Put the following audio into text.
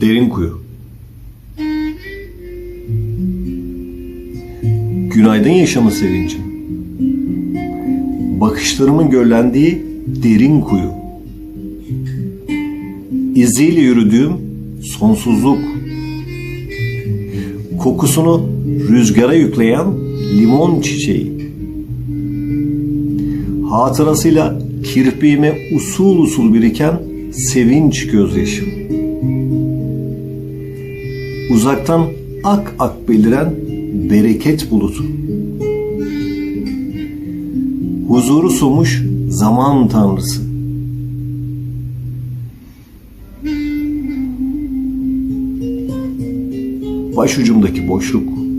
Derin kuyu. Günaydın yaşamı sevincim. Bakışlarımın göllendiği derin kuyu. İziyle yürüdüğüm sonsuzluk. Kokusunu rüzgara yükleyen limon çiçeği. Hatırasıyla kirpiğime usul usul biriken sevinç gözyaşım. Uzaktan ak ak beliren bereket bulutu. Huzuru sumuş zaman tanrısı. Başucumdaki boşluk.